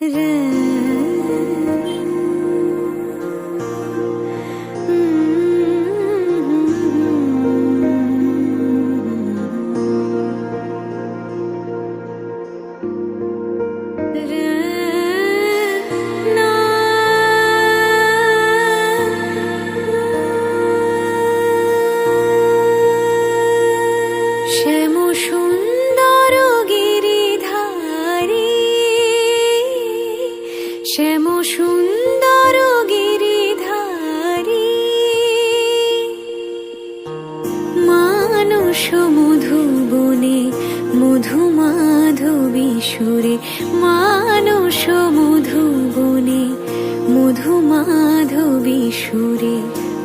শ্যাম শ্যাম সুন্দর গিরিধারী। মানস মধুবনে মধু মাধবী সুরে। মানস মধুবনে মধু মাধবী সুরে।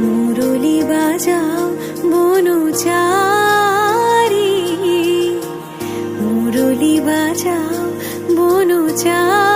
মুরলি বাজাও বনচারি। মুরলি বাজাও বনচারি।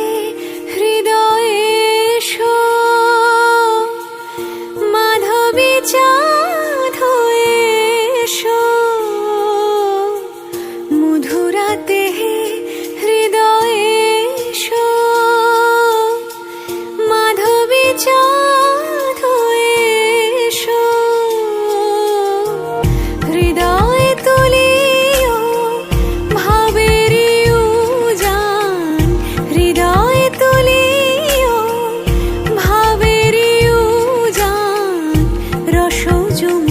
手就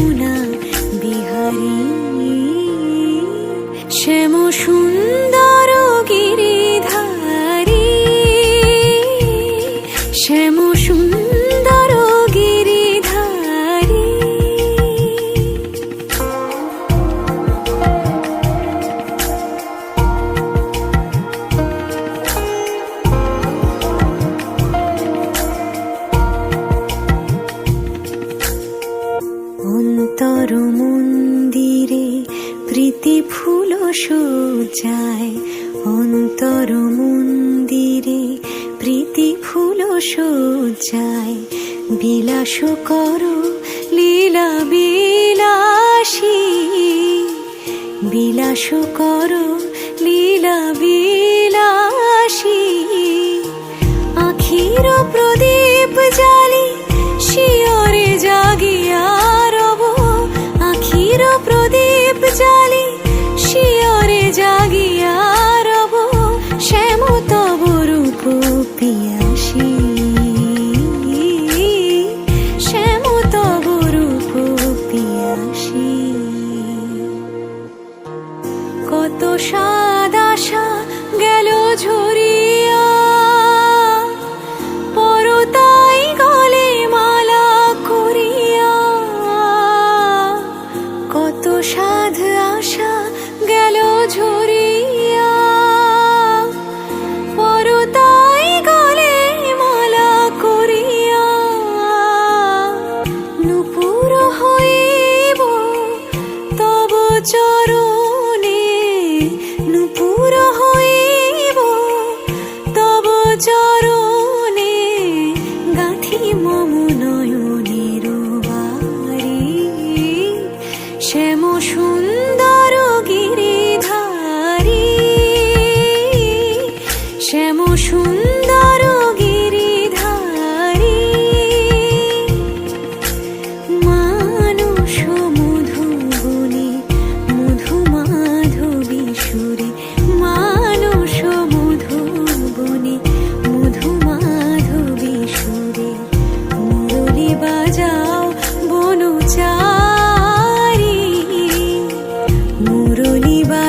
ফুল সজ্জায় অন্তর মন্দিরে প্রীতি ফুল সজায় বিলাস কর লীলা বিলাসী। বিলাস কর লীলা বিলাসী। কত সাদাশা গেল ঝরিয়া। পরতাই গলে মালা করিয়া। কত সাধ আশা গেল ঝরিয়া। পরতাই গলে মালা করিয়া। নুপুর হইব তব চরু por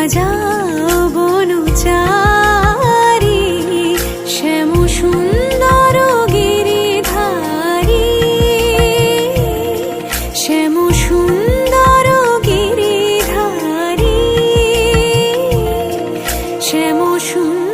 যাও বনচারি সুন্দর গিরি ধারি সুন্দর গিরি ধারি শ্যাম সুন্দর